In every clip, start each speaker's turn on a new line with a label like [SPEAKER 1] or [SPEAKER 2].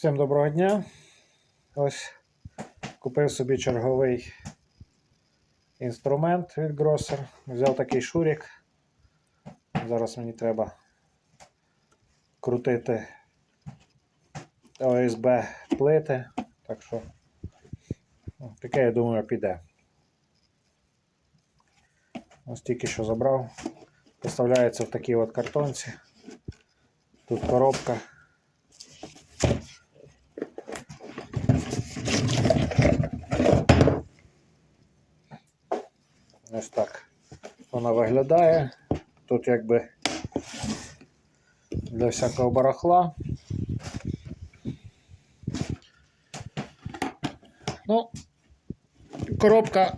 [SPEAKER 1] Всім доброго дня. Ось купив собі черговий інструмент від Grosser. Взяв такий шурік. Зараз мені треба крутити ОСБ плити. Так що ну, таке, я думаю, піде. Ось тільки що забрав. Поставляється в такій от картонці. Тут коробка. Ось так вона виглядає. Тут якби для всякого барахла. Ну, коробка,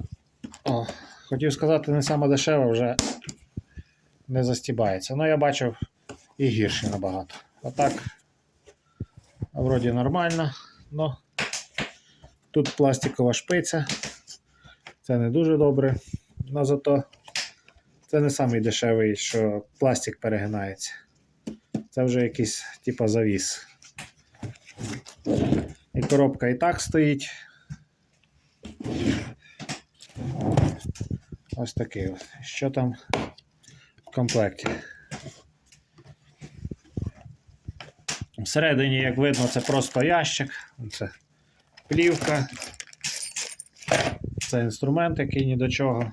[SPEAKER 1] о, хотів сказати, не сама дешева, вже не застібається. Ну, я бачив і гірше набагато. Отак, вроді нормально, но тут пластикова шпиця. Це не дуже добре. Но зато це не самий дешевий, що пластик перегинається. Це вже якийсь типа завіс. І коробка і так стоїть. Ось такий. Що там в комплекті? Всередині, як видно, це просто ящик. Це плівка. Це інструмент, який ні до чого.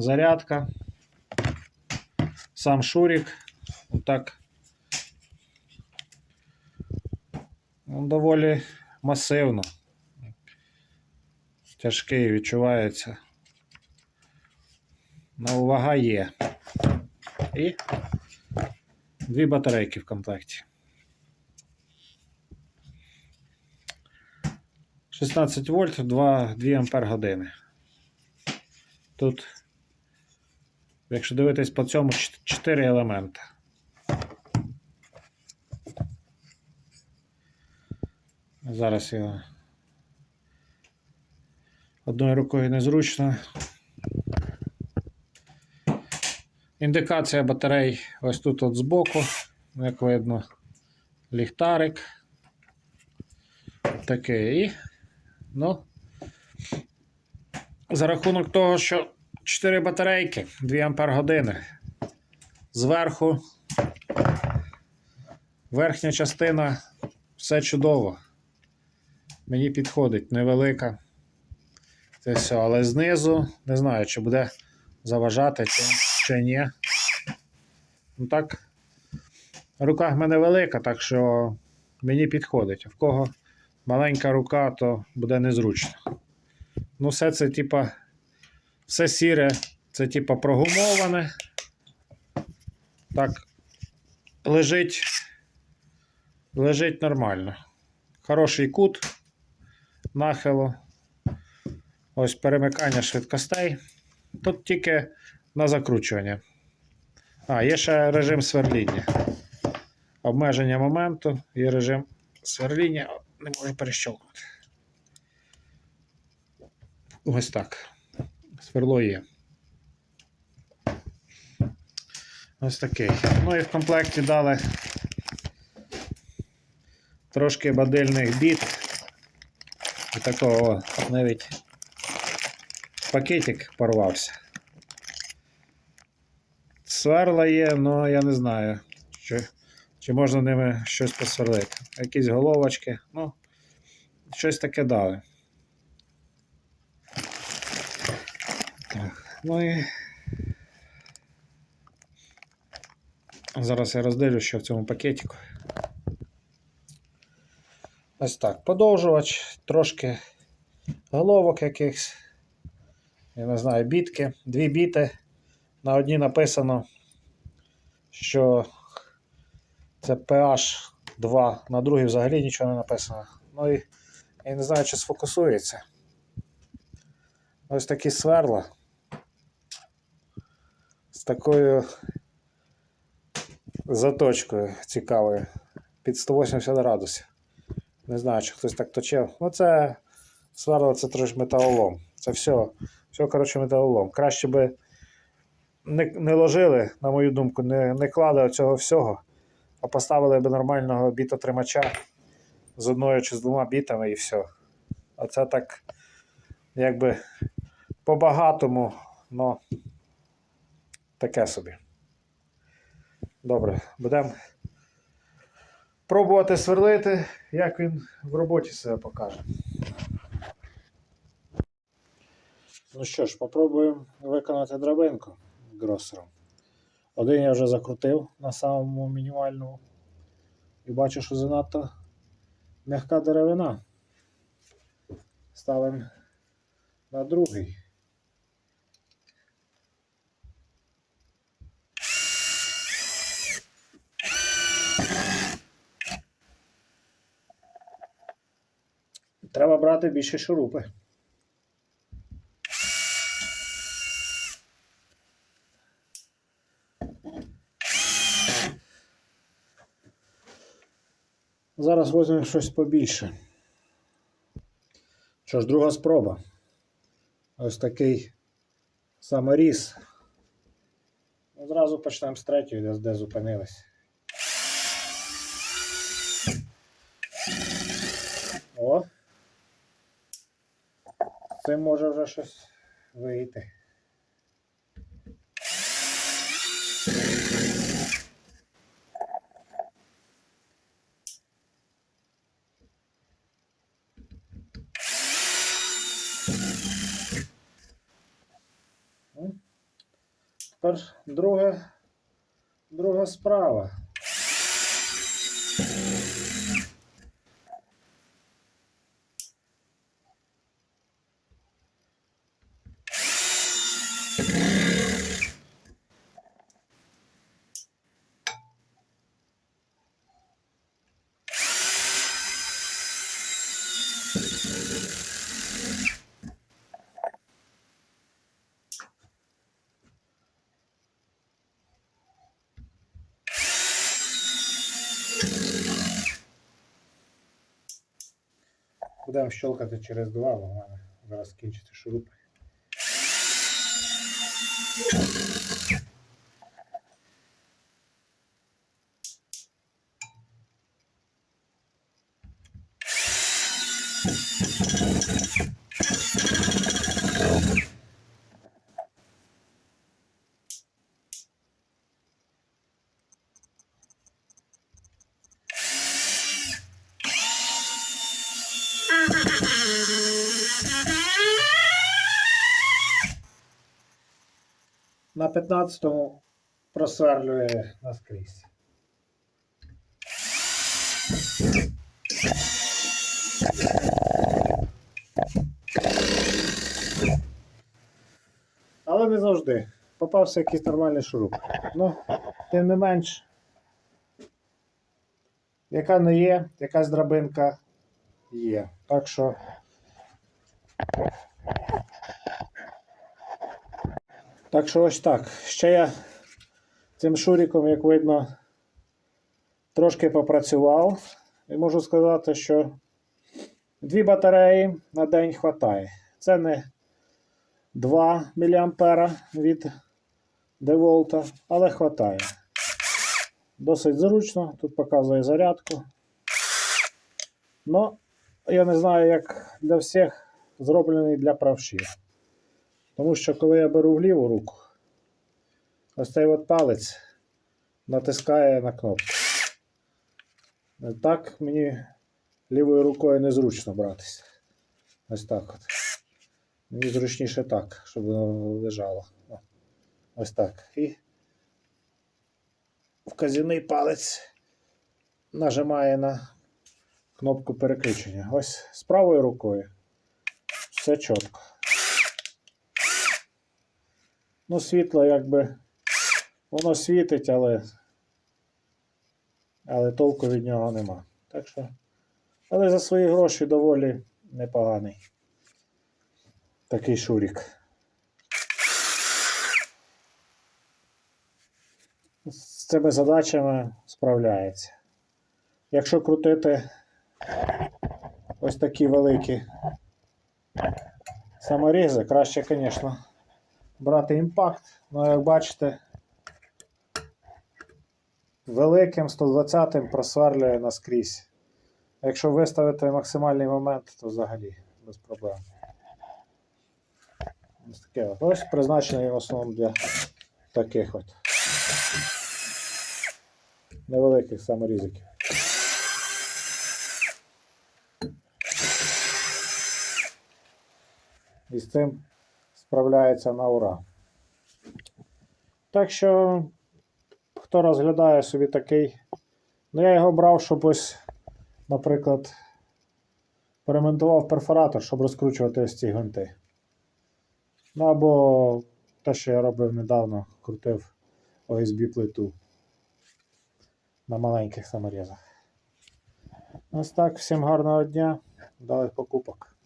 [SPEAKER 1] Зарядка. Сам шурік. Отак. Ну, доволі масивно. Тяжкий відчувається. Но вага є. І дві батарейки в комплекті. 16 вольт, 2, 2 ампер години. Тут, якщо дивитись по цьому, 4 елементи. Зараз його одною рукою незручно. Індикація батарей ось тут от збоку, як видно, ліхтарик. Такий. Ну, за рахунок того, що 4 батарейки, 2 ампер години. Зверху верхня частина все чудово. Мені підходить невелика. Це все, але знизу не знаю, чи буде заважати, чи, чи ні. Ну так, рука в мене велика, так що мені підходить. А в кого маленька рука, то буде незручно. Ну, все це, типа, все сіре, це, типа, прогумоване. Так, лежить, лежить нормально. Хороший кут нахилу. Ось перемикання швидкостей. Тут тільки на закручування. А, є ще режим сверління. Обмеження моменту є режим сверління не можу перещолкнути. Ось так. Сверло є. Ось такий. Ну і в комплекті дали трошки бадильних біт. І такого навіть пакетик порвався. Сверла є, але я не знаю, що чи можна ними щось посверлити. Якісь головочки, ну, щось таке дали. Так, ну і зараз я розділю, що в цьому пакетику. Ось так. Подовжувач, трошки головок якихось. Я не знаю, бітки, дві біти. На одній написано, що це PH 2, на другій взагалі нічого не написано. Ну і я не знаю, чи сфокусується. Ось такі сверла такою заточкою цікавою під 180 градусів. Не знаю, чи хтось так точив. Ну це сверла це трошки металолом. Це все, все коротше, металолом. Краще би не, не ложили, на мою думку, не, не клали оцього всього а поставили б нормального бітотримача з одною чи з двома бітами і все. А це так, якби по-багатому, но таке собі. Добре, будемо пробувати сверлити, як він в роботі себе покаже. Ну що ж, попробуємо виконати драбинку гросером. Один я вже закрутив на самому мінімальному. І бачу, що занадто м'яка деревина. Ставимо на другий. Треба брати більше шурупи. Зараз візьмемо щось побільше. Що ж, друга спроба. Ось такий саморіз. Одразу почнемо з третьої, де зупинились. О! Це може вже щось вийти. Ну, Тепер друга, друга справа. Будемо щелкати через два, бо в мене зараз кінчиться шурупи. Mm-hmm. На 15-му просверлює наскрізь. Але не завжди. Попався якийсь нормальний шуруп. Ну, тим не менш, яка не є, якась драбинка є. Так що. Так що ось так. Ще я цим шуріком, як видно, трошки попрацював. І можу сказати, що дві батареї на день вистачає. Це не 2 мА від деволта, але вистачає. Досить зручно, тут показує зарядку. Ну, я не знаю, як для всіх зроблений для правшів. Тому що коли я беру в ліву руку, ось цей от палець натискає на кнопку. Так мені лівою рукою незручно братися. Ось так от. Мені зручніше так, щоб воно лежало. Ось так. І вказівний палець нажимає на кнопку переключення. Ось з правою рукою. Все чітко. Ну, світло якби воно світить, але, але толку від нього нема. Так що, але за свої гроші доволі непоганий такий шурік. З цими задачами справляється. Якщо крутити ось такі великі саморізи, краще, звісно, брати імпакт. Ну, як бачите, великим 120-м просверлює наскрізь Якщо виставити максимальний момент, то взагалі без проблем. Ось таке. Ось призначений в основному для таких от невеликих саморізиків. І з цим справляється на ура. Так що, хто розглядає собі такий, ну я його брав, щоб ось, наприклад, перемонтував перфоратор, щоб розкручувати ось ці гвинти. Ну або те, що я робив недавно, крутив OSB плиту на маленьких саморізах. Ось так, всім гарного дня, вдалих покупок.